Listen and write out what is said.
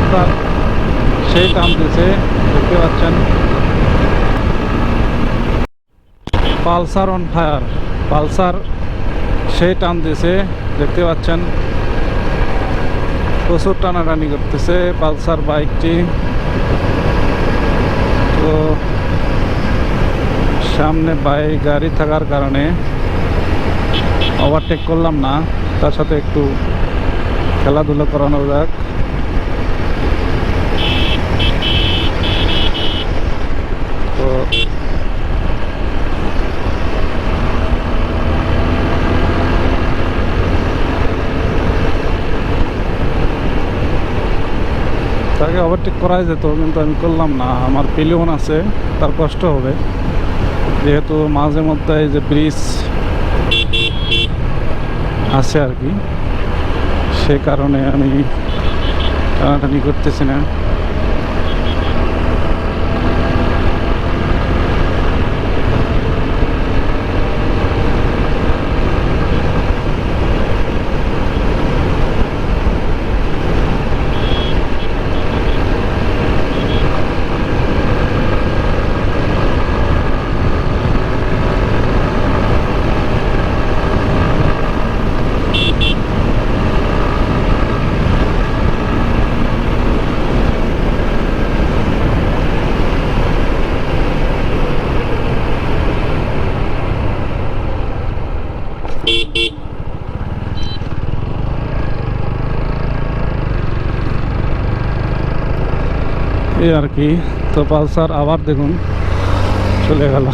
Pulsar সেই টানতেছে দেখতে পাচ্ছেন। পালসার অন ফায়ার পালসার সেই টানতেছে দেখতে পাচ্ছেন। প্রচুর টানাটানি করতেছে পালসার বাইকটি। তো সামনে বাইক গাড়ি থাকার কারণে ওভারটেক করলাম না। তার সাথে একটু খেলাধুলা করানো যাক তো তাকে ওভারটেক করাই যেত, কিন্তু আমি করলাম না। আমার পেলিওন আছে, তার কষ্ট হবে। যেহেতু মাঝে মধ্যে এই যে ব্রিজ আছে আর কি, সে কারণে আমি টানাটানি করতেছি না। এই আর কি। তো পালসার আবার দেখুন চলে গেল।